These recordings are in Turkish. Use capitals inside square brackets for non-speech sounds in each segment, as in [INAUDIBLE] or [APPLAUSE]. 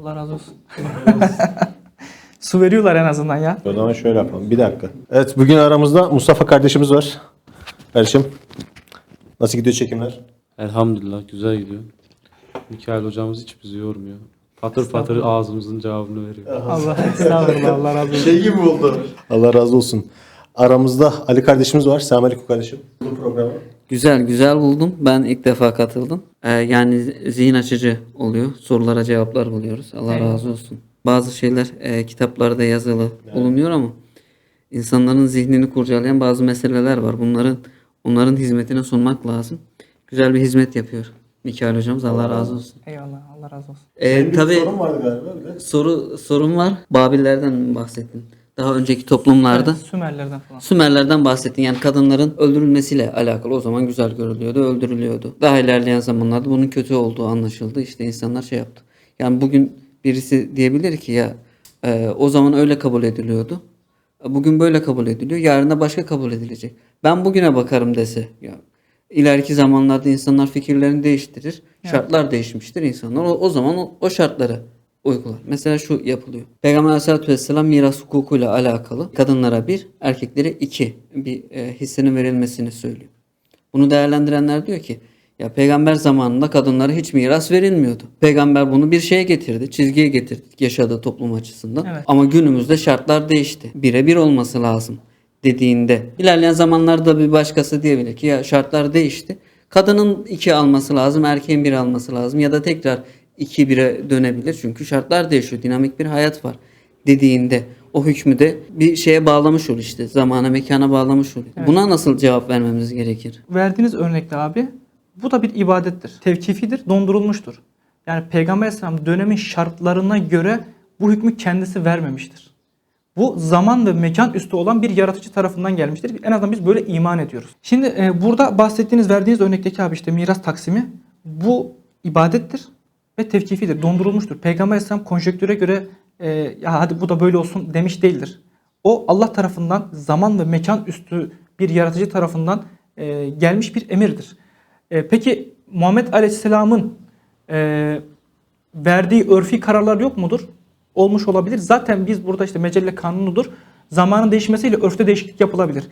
Allah razı olsun. [LAUGHS] Su veriyorlar en azından ya. O zaman şöyle yapalım. Bir dakika. Evet bugün aramızda Mustafa kardeşimiz var. Kardeşim. Nasıl gidiyor çekimler? Elhamdülillah güzel gidiyor. Mikail hocamız hiç bizi yormuyor. Patır patır ağzımızın cevabını veriyor. Allah estağfurullah Allah razı olsun. Şey gibi oldu. Allah razı olsun. Aramızda Ali kardeşimiz var. Selamünaleyküm kardeşim. Bu programı. Güzel güzel buldum. Ben ilk defa katıldım. Ee, yani zihin açıcı oluyor. Sorulara cevaplar buluyoruz. Allah Eyvallah. razı olsun. Bazı şeyler e, kitaplarda yazılı bulunuyor ama insanların zihnini kurcalayan bazı meseleler var. Bunların onların hizmetine sunmak lazım. Güzel bir hizmet yapıyor. Mikail hocamız Allah razı olsun. Eyvallah Allah razı olsun. Ee, Senin bir tabii sorun vardı galiba. soru sorun var. Babillerden bahsettin? Daha önceki toplumlarda. Evet, Sümerlerden falan. Sümerlerden bahsettin. Yani kadınların öldürülmesiyle alakalı. O zaman güzel görülüyordu, öldürülüyordu. Daha ilerleyen zamanlarda bunun kötü olduğu anlaşıldı. İşte insanlar şey yaptı. Yani bugün birisi diyebilir ki ya e, o zaman öyle kabul ediliyordu. Bugün böyle kabul ediliyor. Yarın da başka kabul edilecek. Ben bugüne bakarım dese. Ya, ileriki zamanlarda insanlar fikirlerini değiştirir. Şartlar değişmiştir insanlar. O, o zaman o, o şartları uygular. Mesela şu yapılıyor. Peygamber Aleyhisselatü Vesselam miras hukukuyla alakalı kadınlara bir, erkeklere iki bir e, hissenin verilmesini söylüyor. Bunu değerlendirenler diyor ki ya peygamber zamanında kadınlara hiç miras verilmiyordu. Peygamber bunu bir şeye getirdi, çizgiye getirdi yaşadığı toplum açısından. Evet. Ama günümüzde şartlar değişti. Birebir olması lazım dediğinde ilerleyen zamanlarda bir başkası diyebilir ki ya şartlar değişti. Kadının iki alması lazım, erkeğin bir alması lazım ya da tekrar iki bire dönebilir. Çünkü şartlar değişiyor. Dinamik bir hayat var dediğinde o hükmü de bir şeye bağlamış ol işte. Zamana, mekana bağlamış oluyor. Buna nasıl cevap vermemiz gerekir? Verdiğiniz örnekte abi bu da bir ibadettir. Tevkifidir, dondurulmuştur. Yani Peygamber Aleyhisselam dönemin şartlarına göre bu hükmü kendisi vermemiştir. Bu zaman ve mekan üstü olan bir yaratıcı tarafından gelmiştir. En azından biz böyle iman ediyoruz. Şimdi e, burada bahsettiğiniz, verdiğiniz örnekteki abi işte miras taksimi bu ibadettir ve tevkifidir, dondurulmuştur. Peygamber Aleyhisselam konjektüre göre e, ya hadi bu da böyle olsun demiş değildir. O Allah tarafından zaman ve mekan üstü bir yaratıcı tarafından e, gelmiş bir emirdir. E, peki Muhammed Aleyhisselam'ın e, verdiği örfi kararlar yok mudur? Olmuş olabilir. Zaten biz burada işte mecelle kanunudur. Zamanın değişmesiyle örfte değişiklik yapılabilir.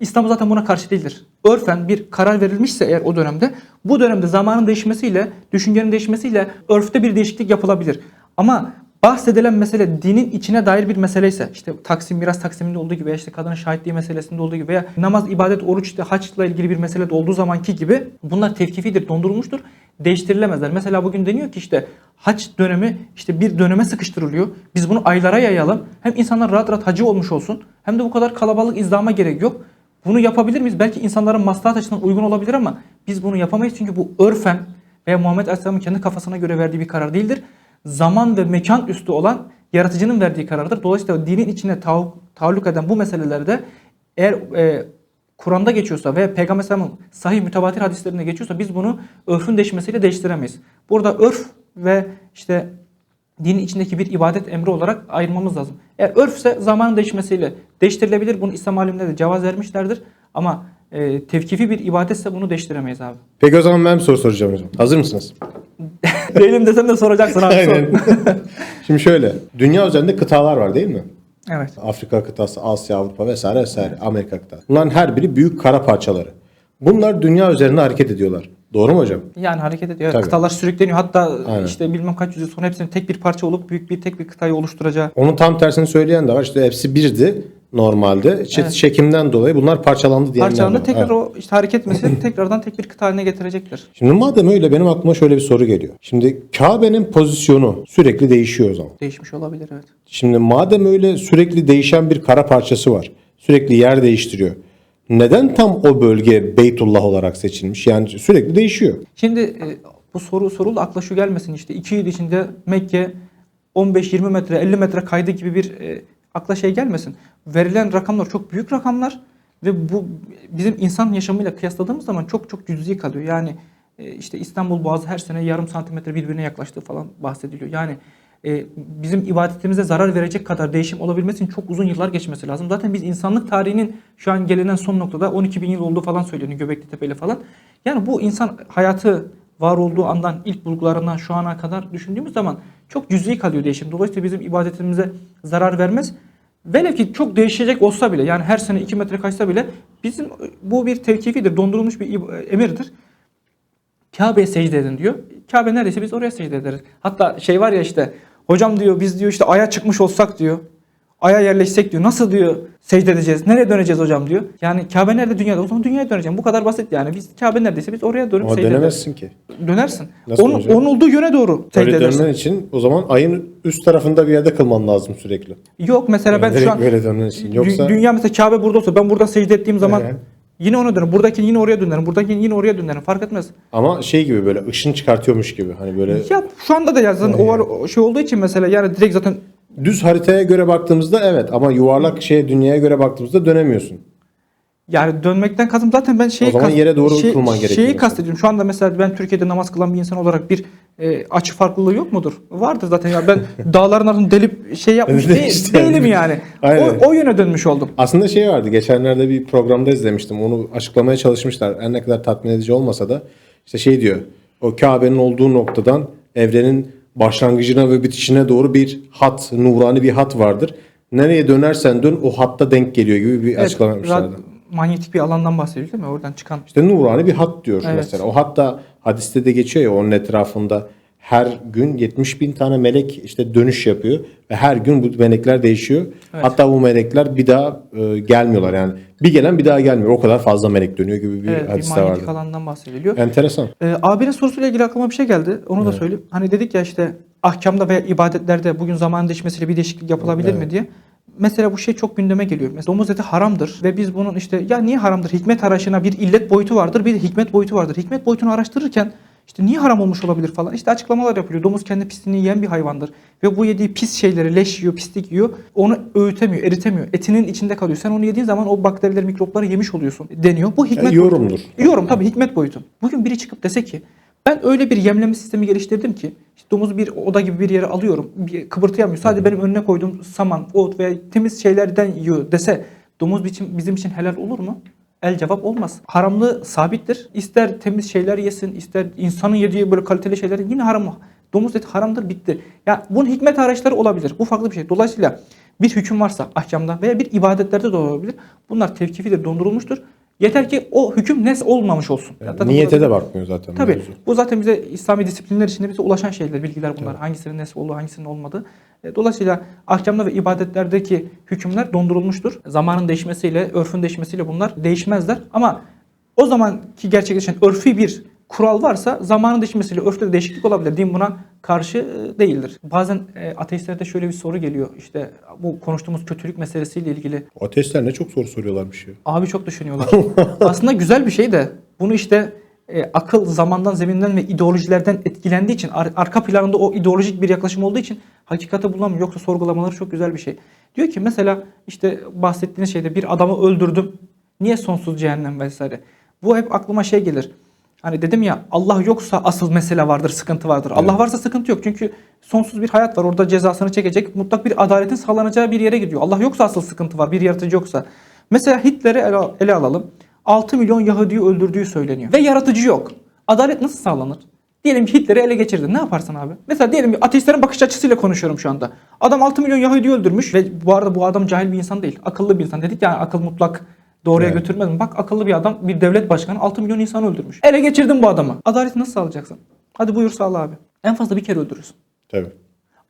İslam zaten buna karşı değildir. Örfen bir karar verilmişse eğer o dönemde bu dönemde zamanın değişmesiyle, düşüncenin değişmesiyle örfte bir değişiklik yapılabilir. Ama bahsedilen mesele dinin içine dair bir mesele ise işte taksim miras taksiminde olduğu gibi veya işte kadının şahitliği meselesinde olduğu gibi veya namaz, ibadet, oruç işte haçla ilgili bir mesele de olduğu zamanki gibi bunlar tevkifidir, dondurulmuştur. Değiştirilemezler. Mesela bugün deniyor ki işte haç dönemi işte bir döneme sıkıştırılıyor. Biz bunu aylara yayalım. Hem insanlar rahat rahat hacı olmuş olsun. Hem de bu kadar kalabalık izdama gerek yok. Bunu yapabilir miyiz? Belki insanların maslahat açısından uygun olabilir ama biz bunu yapamayız çünkü bu örfen veya Muhammed Aleyhisselam'ın kendi kafasına göre verdiği bir karar değildir. Zaman ve mekan üstü olan yaratıcının verdiği karardır. Dolayısıyla dinin içine tav- eden bu meselelerde eğer e, Kur'an'da geçiyorsa ve Peygamber sahih mütevatir hadislerinde geçiyorsa biz bunu örfün değişmesiyle değiştiremeyiz. Burada örf ve işte dinin içindeki bir ibadet emri olarak ayırmamız lazım. Eğer örfse zamanın değişmesiyle değiştirilebilir. Bunu İslam alimleri de cevaz vermişlerdir. Ama e, tevkifi bir ibadetse bunu değiştiremeyiz abi. Peki o zaman ben bir soru soracağım hocam. Hazır mısınız? [LAUGHS] Değilim desem de soracaksın abi. Aynen. [LAUGHS] Şimdi şöyle. Dünya üzerinde kıtalar var değil mi? evet. Afrika kıtası, Asya, Avrupa vesaire vesaire. Amerika kıtası. Bunların her biri büyük kara parçaları. Bunlar dünya üzerinde hareket ediyorlar. Doğru mu hocam? Yani hareket ediyor. Tabii. Kıtalar sürükleniyor. Hatta Aynen. işte bilmem kaç yüzyıl sonra hepsinin tek bir parça olup büyük bir tek bir kıtayı oluşturacağı. Onun tam tersini söyleyen de var. İşte hepsi birdi normalde. Evet. çekimden dolayı bunlar parçalandı Parçalarını var. tekrar Evet. o işte hareket etmesi [LAUGHS] tekrardan tek bir kıta haline getirecektir. Şimdi madem öyle benim aklıma şöyle bir soru geliyor. Şimdi Kabe'nin pozisyonu sürekli değişiyor o zaman. Değişmiş olabilir evet. Şimdi madem öyle sürekli değişen bir kara parçası var. Sürekli yer değiştiriyor. Neden tam o bölge Beytullah olarak seçilmiş? Yani sürekli değişiyor. Şimdi e, bu soru soruldu akla şu gelmesin işte 2 yıl içinde Mekke 15-20 metre 50 metre kaydı gibi bir e, akla şey gelmesin. Verilen rakamlar çok büyük rakamlar ve bu bizim insan yaşamıyla kıyasladığımız zaman çok çok cüzi kalıyor. Yani e, işte İstanbul Boğazı her sene yarım santimetre birbirine yaklaştığı falan bahsediliyor. Yani e, bizim ibadetimize zarar verecek kadar değişim olabilmesi için çok uzun yıllar geçmesi lazım. Zaten biz insanlık tarihinin şu an gelinen son noktada 12 bin yıl olduğu falan söyleniyor Göbekli Tepe ile falan. Yani bu insan hayatı var olduğu andan ilk bulgularından şu ana kadar düşündüğümüz zaman çok cüz'i kalıyor değişim. Dolayısıyla bizim ibadetimize zarar vermez. Velev ki çok değişecek olsa bile yani her sene 2 metre kaçsa bile bizim bu bir tevkifidir, dondurulmuş bir ib- emirdir. Kabe'ye secde edin diyor. Kabe neredeyse biz oraya secde ederiz. Hatta şey var ya işte hocam diyor biz diyor işte aya çıkmış olsak diyor. Aya yerleşsek diyor. Nasıl diyor secde edeceğiz? Nereye döneceğiz hocam diyor. Yani Kabe nerede dünyada? O zaman dünyaya döneceğim. Bu kadar basit yani. Biz Kabe neredeyse biz oraya dönüp Ama secde ederiz. dönemezsin ki. Dönersin. Nasıl onun, döneceksin? onun olduğu yöne doğru secde Öyle edersin. dönmen için o zaman ayın üst tarafında bir yerde kılman lazım sürekli. Yok mesela Yani ben şu an böyle dönmen için. Yoksa dünya mesela Kabe burada olsa ben burada secde ettiğim zaman Ehe. yine ona dönerim. Buradaki yine oraya dönerim. Buradaki yine oraya dönerim. Fark etmez. ama şey gibi böyle ışın çıkartıyormuş gibi. Hani böyle Ya şu anda da ya zaten o var şey olduğu için mesela yani direkt zaten düz haritaya göre baktığımızda evet ama yuvarlak şeye dünyaya göre baktığımızda dönemiyorsun. Yani dönmekten kastım zaten ben şeyi O zaman yere doğru şey- kılman gerekiyor Şeyi mesela. kastediyorum. Şu anda mesela ben Türkiye'de namaz kılan bir insan olarak bir e, açı farklılığı yok mudur? Vardır zaten ya. Ben [LAUGHS] dağların arasında delip şey yapmış değil, işte. değilim yani. [LAUGHS] Aynen. O, o yöne dönmüş oldum. Aslında şey vardı geçenlerde bir programda izlemiştim. Onu açıklamaya çalışmışlar. Her ne kadar tatmin edici olmasa da işte şey diyor. O Kabe'nin olduğu noktadan evrenin başlangıcına ve bitişine doğru bir hat, nurani bir hat vardır. Nereye dönersen dön o hatta denk geliyor gibi bir açıklama yapmışlardı. rad- manyetik bir alandan bahsediyor değil mi? Oradan çıkan. İşte nurani bir hat diyor Evet. mesela. O hatta hadiste de geçiyor ya onun etrafında her gün 70 bin tane melek işte dönüş yapıyor ve her gün bu melekler değişiyor. Evet. Hatta bu melekler bir daha e, gelmiyorlar yani. Bir gelen bir daha gelmiyor. O kadar fazla melek dönüyor gibi bir Evet, hadiste vardı. alandan bahsediliyor. Enteresan. Ee, abinin sorusuyla ilgili aklıma bir şey geldi. Onu da söyleyeyim. Hani dedik ya işte ahkamda veya ibadetlerde bugün zaman değişmesiyle bir değişiklik yapılabilir mi diye. Mesela bu şey çok gündeme geliyor. Mesela domuz eti haramdır ve biz bunun işte ya niye haramdır? Hikmet arayışına bir illet boyutu vardır, bir de hikmet boyutu vardır. Hikmet boyutunu araştırırken işte niye haram olmuş olabilir falan. İşte açıklamalar yapılıyor. Domuz kendi pisliğini yiyen bir hayvandır. Ve bu yediği pis şeyleri, leş yiyor, pislik yiyor. Onu öğütemiyor, eritemiyor. Etinin içinde kalıyor. Sen onu yediğin zaman o bakterileri, mikropları yemiş oluyorsun deniyor. Bu hikmet Ya, yorumdur. boyutu. Yorum tabii hikmet boyutu. Bugün biri çıkıp dese ki ben öyle bir yemleme sistemi geliştirdim ki işte domuzu bir oda gibi bir yere alıyorum. Bir kıpırtıyamıyor. Sadece benim önüne koyduğum saman, ot veya temiz şeylerden yiyor dese domuz bizim için helal olur mu? El cevap olmaz. Haramlığı sabittir. İster temiz şeyler yesin, ister insanın yediği böyle kaliteli şeyler yine haram. Domuz eti haramdır bitti. Ya bunun hikmet araçları olabilir. Bu farklı bir şey. Dolayısıyla bir hüküm varsa ahkamda veya bir ibadetlerde de olabilir. Bunlar tevkifidir, dondurulmuştur. Yeter ki o hüküm nes olmamış olsun. Yani Zaten niyete burada- de bakmıyor zaten. Tabii. mevzu. Bu zaten bize İslami disiplinler içinde bize ulaşan şeyler, bilgiler bunlar. Hangisinin nesi olduğu, hangisinin olmadığı. E, Dolayısıyla ahkamda ve ibadetlerdeki hükümler dondurulmuştur. Zamanın değişmesiyle, örfün değişmesiyle bunlar değişmezler. Ama o zamanki gerçekleşen örfi bir kural varsa zamanın değişmesiyle örfte de değişiklik olabilir. Din buna karşı e, değildir. Bazen e, ateistlerde şöyle bir soru geliyor. İşte bu konuştuğumuz kötülük meselesiyle ilgili. Ateistler ne çok soru soruyorlarmış ya. Abi çok düşünüyorlar. [LAUGHS] Aslında güzel bir şey de bunu işte e, akıl zamandan, zeminden ve ideolojilerden etkilendiği için ar- arka planında o ideolojik bir yaklaşım olduğu için hakikati bulamıyor. Yoksa sorgulamaları çok güzel bir şey. Diyor ki mesela işte bahsettiğiniz şeyde bir adamı öldürdüm. Niye sonsuz cehennem vesaire? Bu hep aklıma şey gelir. Hani dedim ya Allah yoksa asıl mesele vardır, sıkıntı vardır. Allah varsa sıkıntı yok. Çünkü sonsuz bir hayat var. Orada cezasını çekecek. Mutlak bir adaletin sağlanacağı bir yere gidiyor. Allah yoksa asıl sıkıntı var. Bir yaratıcı yoksa. Mesela Hitler'i ele, ele alalım. 6 milyon Yahudi'yi öldürdüğü söyleniyor. Ve yaratıcı yok. Adalet nasıl sağlanır? Diyelim ki Hitler'i ele geçirdin. Ne yaparsın abi? Mesela diyelim ki ateistlerin bakış açısıyla konuşuyorum şu anda. Adam 6 milyon Yahudi öldürmüş ve bu arada bu adam cahil bir insan değil. Akıllı bir insan. Dedik ya akıl mutlak doğruya Evet. götürmez mi? Bak akıllı bir adam bir devlet başkanı 6 milyon insan öldürmüş. Ele geçirdin bu adamı. Adaleti nasıl sağlayacaksın? Hadi buyur sağla abi. En fazla bir kere öldürürsün. Tabii.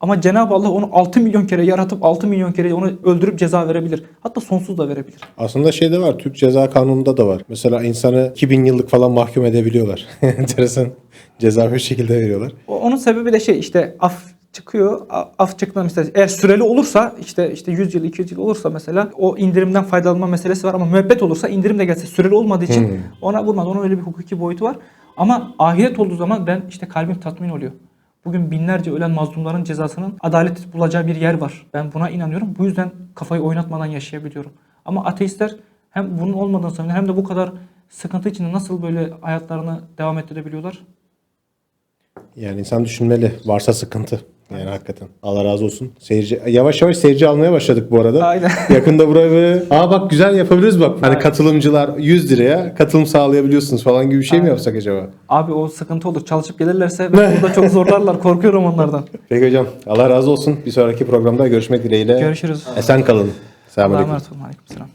Ama Cenab-ı Allah onu 6 milyon kere yaratıp 6 milyon kere onu öldürüp ceza verebilir. Hatta sonsuz da verebilir. Aslında şey de var. Türk Ceza Kanunu'nda da var. Mesela insanı 2000 yıllık falan mahkum edebiliyorlar. [LAUGHS] Enteresan. Ceza bir şekilde veriyorlar. Onun sebebi de şey işte af çıkıyor. Af çıktığında mesela eğer süreli olursa işte işte 100 yıl 200 yıl olursa mesela o indirimden faydalanma meselesi var ama müebbet olursa indirim de gelse süreli olmadığı için Hmm. ona vurmaz. Onun öyle bir hukuki boyutu var. Ama ahiret olduğu zaman ben işte kalbim tatmin oluyor. Bugün binlerce ölen mazlumların cezasının adalet bulacağı bir yer var. Ben buna inanıyorum. Bu yüzden kafayı oynatmadan yaşayabiliyorum. Ama ateistler hem bunun olmadığını sanıyor hem de bu kadar sıkıntı içinde nasıl böyle hayatlarını devam ettirebiliyorlar? Yani insan düşünmeli. Varsa sıkıntı. Yani hakikaten. Allah razı olsun. Seyirci yavaş yavaş seyirci almaya başladık bu arada. Aynen. [LAUGHS] Yakında buraya böyle aa bak güzel yapabiliriz bak. Hani katılımcılar 100 liraya katılım sağlayabiliyorsunuz falan gibi bir şey mi yapsak acaba? Abi o sıkıntı olur. Çalışıp gelirlerse burada çok [LAUGHS] zorlarlar. Korkuyorum onlardan. Peki hocam. Allah razı olsun. Bir sonraki programda görüşmek dileğiyle. Görüşürüz. Esen kalın. Olun. Aleykümselam.